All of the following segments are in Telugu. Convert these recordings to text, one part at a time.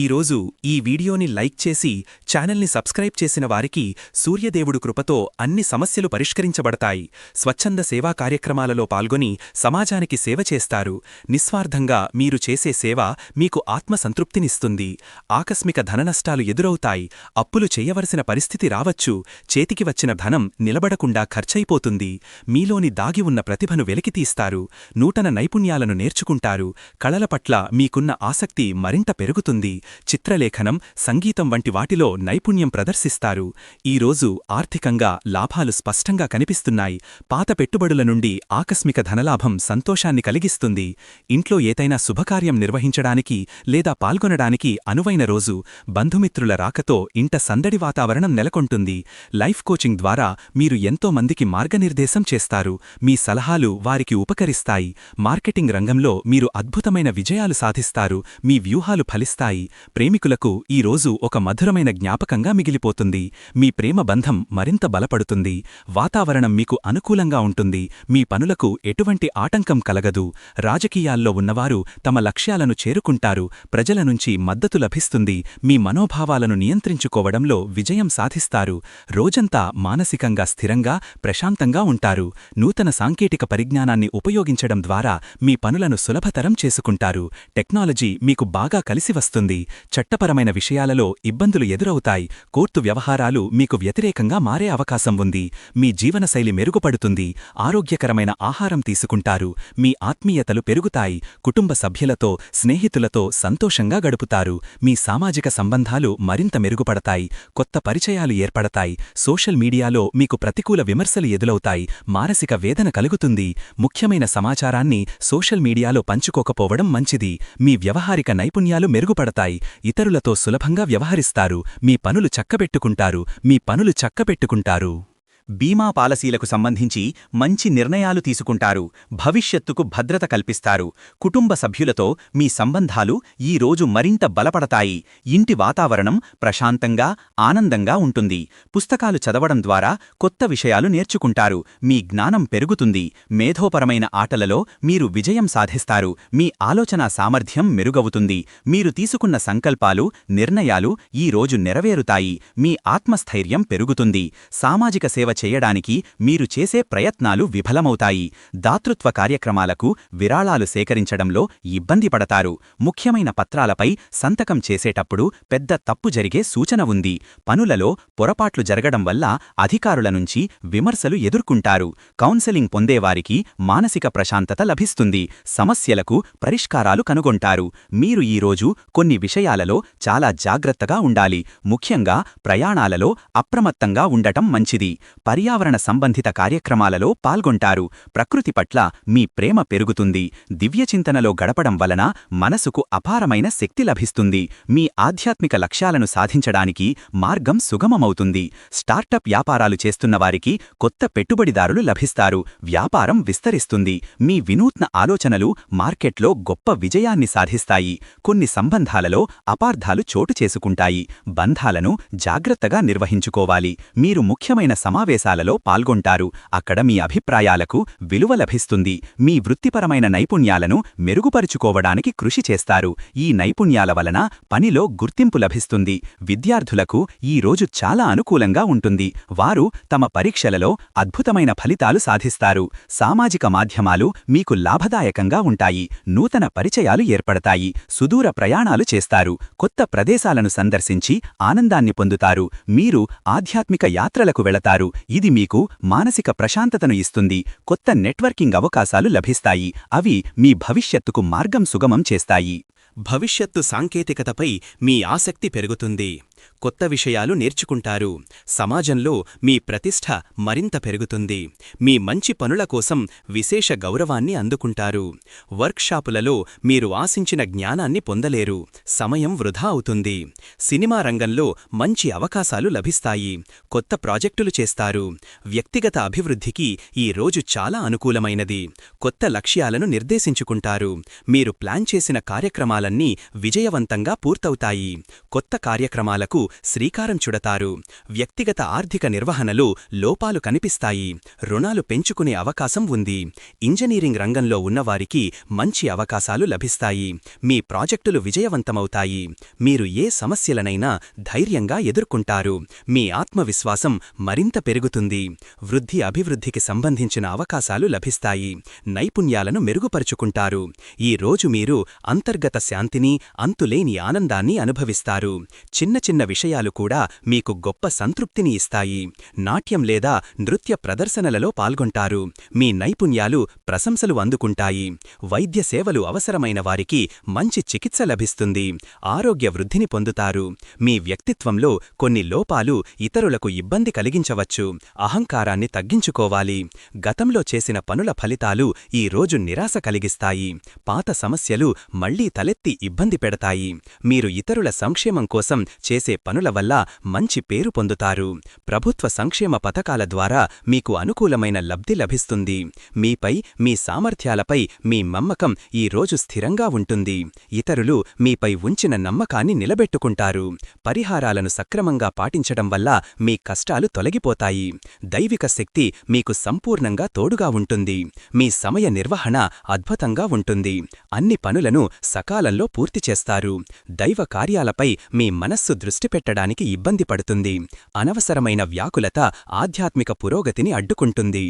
ఈరోజు ఈ వీడియోని లైక్ చేసి ఛానల్ని సబ్స్క్రైబ్ చేసిన వారికి సూర్యదేవుడు కృపతో అన్ని సమస్యలు పరిష్కరించబడతాయి. స్వచ్ఛంద సేవా కార్యక్రమాలలో పాల్గొని సమాజానికి సేవ చేస్తారు. నిస్వార్థంగా మీరు చేసే సేవ మీకు ఆత్మసంతృప్తినిస్తుంది. ఆకస్మిక ధననష్టాలు ఎదురవుతాయి. అప్పులు చేయవలసిన పరిస్థితి రావచ్చు. చేతికి వచ్చిన ధనం నిలబడకుండా ఖర్చయిపోతుంది మీలోని దాగి ఉన్న ప్రతిభను వెలికితీస్తారు నూతన నైపుణ్యాలను నేర్చుకుంటారు. కళల పట్ల మీకున్న ఆసక్తి మరింత పెరుగుతుంది. చిత్రలేఖనం సంగీతం వంటి వాటిలో నైపుణ్యం ప్రదర్శిస్తారు. ఈరోజు ఆర్థికంగా లాభాలు స్పష్టంగా కనిపిస్తున్నాయి. పాత పెట్టుబడుల నుండి ఆకస్మిక ధనలాభం సంతోషాన్ని కలిగిస్తుంది. ఇంట్లో ఏదైనా శుభకార్యం నిర్వహించడానికి లేదా పాల్గొనడానికి అనువైన రోజు బంధుమిత్రుల రాకతో ఇంట సందడి వాతావరణం నెలకొంటుంది. లైఫ్ కోచింగ్ ద్వారా మీరు ఎంతో మందికి మార్గనిర్దేశం చేస్తారు. మీ సలహాలు వారికి ఉపకరిస్తాయి. మార్కెటింగ్ రంగంలో మీరు అద్భుతమైన విజయాలు సాధిస్తారు. మీ వ్యూహాలు ఫలిస్తాయి. ప్రేమికులకు ఈ రోజు ఒక మధురమైన జ్ఞాపకంగా మిగిలిపోతుంది. మీ ప్రేమ బంధం మరింత బలపడుతుంది. వాతావరణం మీకు అనుకూలంగా ఉంటుంది. మీ పనులకు ఎటువంటి ఆటంకం కలగదు. రాజకీయాల్లో ఉన్నవారు తమ లక్ష్యాలను చేరుకుంటారు. ప్రజల నుంచి మద్దతు లభిస్తుంది. మీ మనోభావాలను నియంత్రించుకోవడంలో విజయం సాధిస్తారు. రోజంతా మానసికంగా స్థిరంగా ప్రశాంతంగా ఉంటారు. నూతన సాంకేతిక పరిజ్ఞానాన్ని ఉపయోగించడం ద్వారా మీ పనులను సులభతరం చేసుకుంటారు. టెక్నాలజీ మీకు బాగా కలిసి వస్తుంది. చట్టపరమైన విషయాలలో ఇబ్బందులు ఎదురవుతాయి. కోర్టు వ్యవహారాలు మీకు వ్యతిరేకంగా మారే అవకాశం ఉంది. మీ జీవనశైలి మెరుగుపడుతుంది. ఆరోగ్యకరమైన ఆహారం తీసుకుంటారు. మీ ఆత్మీయతలు పెరుగుతాయి. కుటుంబ సభ్యులతో స్నేహితులతో సంతోషంగా గడుపుతారు. మీ సామాజిక సంబంధాలు మరింత మెరుగుపడతాయి. కొత్త పరిచయాలు ఏర్పడతాయి. సోషల్ మీడియాలో మీకు ప్రతికూల విమర్శలు ఎదులవుతాయి. మానసిక వేదన కలుగుతుంది. ముఖ్యమైన సమాచారాన్ని సోషల్ మీడియాలో పంచుకోకపోవడం మంచిది. మీ వ్యవహారిక నైపుణ్యాలు మెరుగుపడతాయి. ఇతరులతో సులభంగా వ్యవహరిస్తారు. మీ పనులు చక్కబెట్టుకుంటారు. మీ పనులు చక్కబెట్టుకుంటారు. బీమా పాలసీలకు సంబంధించి మంచి నిర్ణయాలు తీసుకుంటారు భవిష్యత్తుకు భద్రత కల్పిస్తారు. కుటుంబ సభ్యులతో మీ సంబంధాలు ఈ రోజు మరింత బలపడతాయి. ఇంటి వాతావరణం ప్రశాంతంగా ఆనందంగా ఉంటుంది. పుస్తకాలు చదవడం ద్వారా కొత్త విషయాలు నేర్చుకుంటారు. మీ జ్ఞానం పెరుగుతుంది. మేధోపరమైన ఆటలలో మీరు విజయం సాధిస్తారు. మీ ఆలోచనా సామర్థ్యం మెరుగవుతుంది. మీరు తీసుకున్న సంకల్పాలు నిర్ణయాలు ఈ రోజు నెరవేరుతాయి. మీ ఆత్మస్థైర్యం పెరుగుతుంది. సామాజిక సేవ చేయడానికి మీరు చేసే ప్రయత్నాలు విఫలమవుతాయి. దాతృత్వ కార్యక్రమాలకు విరాళాలు సేకరించడంలో ఇబ్బంది పడతారు. ముఖ్యమైన పత్రాలపై సంతకం చేసేటప్పుడు పెద్ద తప్పు జరిగే సూచన ఉంది. పనులలో పొరపాట్లు జరగడం వల్ల అధికారుల నుంచి విమర్శలు ఎదుర్కొంటారు. కౌన్సెలింగ్ పొందేవారికి మానసిక ప్రశాంతత లభిస్తుంది. సమస్యలకు పరిష్కారాలు కనుగొంటారు. మీరు ఈరోజు కొన్ని విషయాలలో చాలా జాగ్రత్తగా ఉండాలి. ముఖ్యంగా ప్రయాణాలలో అప్రమత్తంగా ఉండటం మంచిది. పర్యావరణ సంబంధిత కార్యక్రమాలలో పాల్గొంటారు. ప్రకృతి పట్ల మీ ప్రేమ పెరుగుతుంది. దివ్యచింతనలో గడపడం వలన మనసుకు అపారమైన శక్తి లభిస్తుంది. మీ ఆధ్యాత్మిక లక్ష్యాలను సాధించడానికి మార్గం సుగమమవుతుంది. స్టార్టప్ వ్యాపారాలు చేస్తున్నవారికి కొత్త పెట్టుబడిదారులు లభిస్తారు. వ్యాపారం విస్తరిస్తుంది. మీ వినూత్న ఆలోచనలు మార్కెట్లో గొప్ప విజయాన్ని సాధిస్తాయి. కొన్ని సంబంధాలలో అపార్థాలు చోటు చేసుకుంటాయి. బంధాలను జాగ్రత్తగా నిర్వహించుకోవాలి. మీరు ముఖ్యమైన సమావేశం సమావేశాలలో పాల్గొంటారు. అక్కడ మీ అభిప్రాయాలకు విలువ లభిస్తుంది. మీ వృత్తిపరమైన నైపుణ్యాలను మెరుగుపరుచుకోవడానికి కృషి చేస్తారు. ఈ నైపుణ్యాల వలన పనిలో గుర్తింపు లభిస్తుంది. విద్యార్థులకు ఈ రోజు చాలా అనుకూలంగా ఉంటుంది. వారు తమ పరీక్షలలో అద్భుతమైన ఫలితాలు సాధిస్తారు. సామాజిక మాధ్యమాలు మీకు లాభదాయకంగా ఉంటాయి. నూతన పరిచయాలు ఏర్పడతాయి. సుదూర ప్రయాణాలు చేస్తారు. కొత్త ప్రదేశాలను సందర్శించి ఆనందాన్ని పొందుతారు. మీరు ఆధ్యాత్మిక యాత్రలకు వెళతారు. ఇది మీకు మానసిక ప్రశాంతతను ఇస్తుంది. కొత్త నెట్వర్కింగ్ అవకాశాలు లభిస్తాయి. అవి మీ భవిష్యత్తుకు మార్గం సుగమం చేస్తాయి. భవిష్యత్తు సాంకేతికతపై మీ ఆసక్తి పెరుగుతుంది. కొత్త విషయాలు నేర్చుకుంటారు. సమాజంలో మీ ప్రతిష్ఠ మరింత పెరుగుతుంది. మీ మంచి పనుల కోసం విశేష గౌరవాన్ని అందుకుంటారు. వర్క్షాపులలో మీరు ఆశించిన జ్ఞానాన్ని పొందలేరు. సమయం వృధా అవుతుంది. సినిమా రంగంలో మంచి అవకాశాలు లభిస్తాయి. కొత్త ప్రాజెక్టులు చేస్తారు. వ్యక్తిగత అభివృద్ధికి ఈ రోజు చాలా అనుకూలమైనది. కొత్త లక్ష్యాలను నిర్దేశించుకుంటారు. మీరు ప్లాన్ చేసిన కార్యక్రమాలన్నీ విజయవంతంగా పూర్తవుతాయి. కొత్త కార్యక్రమాలకు శ్రీకారం చుడతారు. వ్యక్తిగత ఆర్థిక నిర్వహణలో లోపాలు కనిపిస్తాయి. రుణాలు పెంచుకునే అవకాశం ఉంది. ఇంజనీరింగ్ రంగంలో ఉన్నవారికి మంచి అవకాశాలు లభిస్తాయి. మీ ప్రాజెక్టులు విజయవంతమవుతాయి. మీరు ఏ సమస్యలనైనా ధైర్యంగా ఎదుర్కొంటారు. మీ ఆత్మవిశ్వాసం మరింత పెరుగుతుంది. వృద్ధి అభివృద్ధికి సంబంధించిన అవకాశాలు లభిస్తాయి. నైపుణ్యాలను మెరుగుపరుచుకుంటారు. ఈ రోజు మీరు అంతర్గత శాంతిని అంతులేని ఆనందాన్ని అనుభవిస్తారు. చిన్న చిన్న విషయాలు కూడా మీకు గొప్ప సంతృప్తిని ఇస్తాయి. నాట్యం లేదా నృత్య ప్రదర్శనలలో పాల్గొంటారు. మీ నైపుణ్యాలు ప్రశంసలు అందుకుంటాయి. వైద్య సేవలు అవసరమైన వారికి మంచి చికిత్స లభిస్తుంది. ఆరోగ్య వృద్ధిని పొందుతారు. మీ వ్యక్తిత్వంలో కొన్ని లోపాలు ఇతరులకు ఇబ్బంది కలిగించవచ్చు. అహంకారాన్ని తగ్గించుకోవాలి. గతంలో చేసిన పనుల ఫలితాలు ఈ రోజు నిరాశ కలిగిస్తాయి. పాత సమస్యలు మళ్ళీ తలెత్తి ఇబ్బంది పెడతాయి. మీరు ఇతరుల సంక్షేమం కోసం చేసే పనుల వల్ల మంచి పేరు పొందుతారు. ప్రభుత్వ సంక్షేమ పథకాల ద్వారా మీకు అనుకూలమైన లబ్ధి లభిస్తుంది. మీపై మీ సామర్థ్యాలపై మీ నమ్మకం ఈ రోజు స్థిరంగా ఉంటుంది. ఇతరులు మీపై ఉంచిన నమ్మకాన్ని నిలబెట్టుకుంటారు. పరిహారాలను సక్రమంగా పాటించడం వల్ల మీ కష్టాలు తొలగిపోతాయి. దైవిక శక్తి మీకు సంపూర్ణంగా తోడుగా ఉంటుంది. మీ సమయ నిర్వహణ అద్భుతంగా ఉంటుంది. అన్ని పనులను సకాలంలో పూర్తి చేస్తారు. దైవ కార్యాలపై మీ మనస్సు దృష్టి దృష్టి పెట్టడానికి ఇబ్బంది పడుతుంది. అనవసరమైన వ్యాకులత ఆధ్యాత్మిక పురోగతిని అడ్డుకుంటుంది.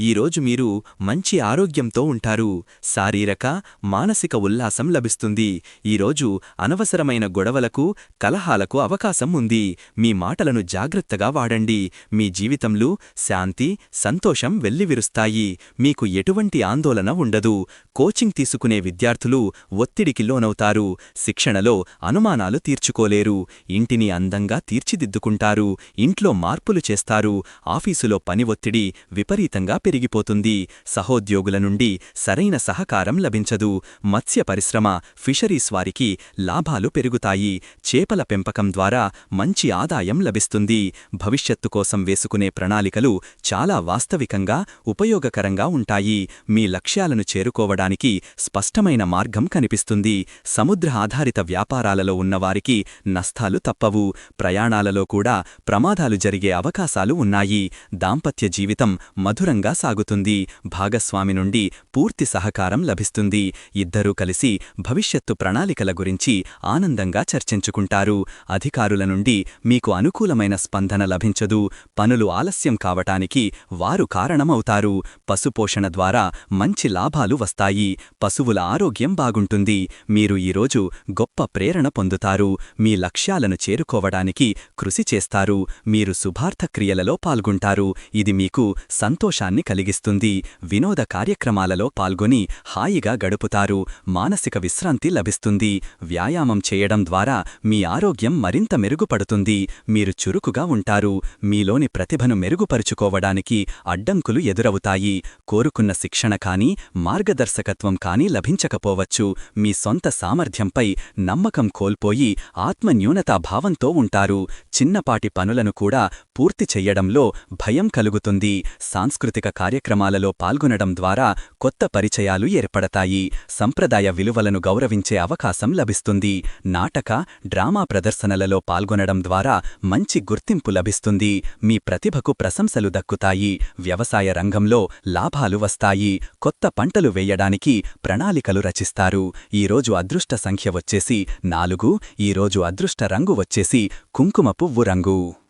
ఈరోజు మీరు మంచి ఆరోగ్యంతో ఉంటారు. శారీరక మానసిక ఉల్లాసం లభిస్తుంది. ఈరోజు అనవసరమైన గొడవలకు కలహాలకు అవకాశం ఉంది. మీ మాటలను జాగ్రత్తగా వాడండి. మీ జీవితంలో శాంతి సంతోషం వెల్లివిరుస్తాయి. మీకు ఎటువంటి ఆందోళన ఉండదు. కోచింగ్ తీసుకునే విద్యార్థులు ఒత్తిడికి లోనవుతారు. శిక్షణలో అనుమానాలు తీర్చుకోలేరు. ఇంటిని అందంగా తీర్చిదిద్దుకుంటారు. ఇంట్లో మార్పులు చేస్తారు. ఆఫీసులో పని ఒత్తిడి విపరీతంగా పెరిగిపోతుంది. సహోద్యోగుల నుండి సరైన సహకారం లభించదు. మత్స్య పరిశ్రమ ఫిషరీస్ వారికి లాభాలు పెరుగుతాయి. చేపల పెంపకం ద్వారా మంచి ఆదాయం లభిస్తుంది. భవిష్యత్తు కోసం వేసుకునే ప్రణాళికలు చాలా వాస్తవికంగా ఉపయోగకరంగా ఉంటాయి. మీ లక్ష్యాలను చేరుకోవడానికి స్పష్టమైన మార్గం కనిపిస్తుంది. సముద్ర ఆధారిత వ్యాపారాలలో ఉన్నవారికి నష్టాలు తప్పవు. ప్రయాణాలలో కూడా ప్రమాదాలు జరిగే అవకాశాలు ఉన్నాయి. దాంపత్య జీవితం మధురంగా సాగుతుంది. భాగస్వామి నుండి పూర్తి సహకారం లభిస్తుంది. ఇద్దరూ కలిసి భవిష్యత్తు ప్రణాళికల గురించి ఆనందంగా చర్చించుకుంటారు. అధికారుల నుండి మీకు అనుకూలమైన స్పందన లభించదు. పనులు ఆలస్యం కావటానికి వారు కారణమవుతారు. పశుపోషణ ద్వారా మంచి లాభాలు వస్తాయి. పశువుల ఆరోగ్యం బాగుంటుంది. మీరు ఈరోజు గొప్ప ప్రేరణ పొందుతారు. మీ లక్ష్యాలను చేరుకోవడానికి కృషి చేస్తారు. మీరు శుభార్థక్రియలలో పాల్గొంటారు. ఇది మీకు సంతోషాన్ని సంతోషాన్ని కలిగిస్తుంది. వినోద కార్యక్రమాలలో పాల్గొని హాయిగా గడుపుతారు. మానసిక విశ్రాంతి లభిస్తుంది. వ్యాయామం చేయడం ద్వారా మీ ఆరోగ్యం మరింత మెరుగుపడుతుంది. మీరు చురుకుగా ఉంటారు. మీలోని ప్రతిభను మెరుగుపరుచుకోవడానికి అడ్డంకులు ఎదురవుతాయి. కోరుకున్న శిక్షణ కానీ మార్గదర్శకత్వం కానీ లభించకపోవచ్చు. మీ సొంత సామర్థ్యంపై నమ్మకం కోల్పోయి ఆత్మన్యూనతాభావంతో ఉంటారు. చిన్నపాటి పనులను కూడా పూర్తి చెయ్యడంలో భయం కలుగుతుంది. సాంస్కృతిక కార్యక్రమాలలో పాల్గొనడం ద్వారా కొత్త పరిచయాలు ఏర్పడతాయి. సంప్రదాయ విలువలను గౌరవించే అవకాశం లభిస్తుంది. నాటక డ్రామా ప్రదర్శనలలో పాల్గొనడం ద్వారా మంచి గుర్తింపు లభిస్తుంది. మీ ప్రతిభకు ప్రశంసలు దక్కుతాయి. వ్యవసాయ రంగంలో లాభాలు వస్తాయి. కొత్త పంటలు వేయడానికి ప్రణాళికలు రచిస్తారు. ఈరోజు అదృష్ట సంఖ్య వచ్చేసి నాలుగు. ఈరోజు అదృష్ట రంగు వచ్చేసి కుంకుమ పువ్వు రంగు.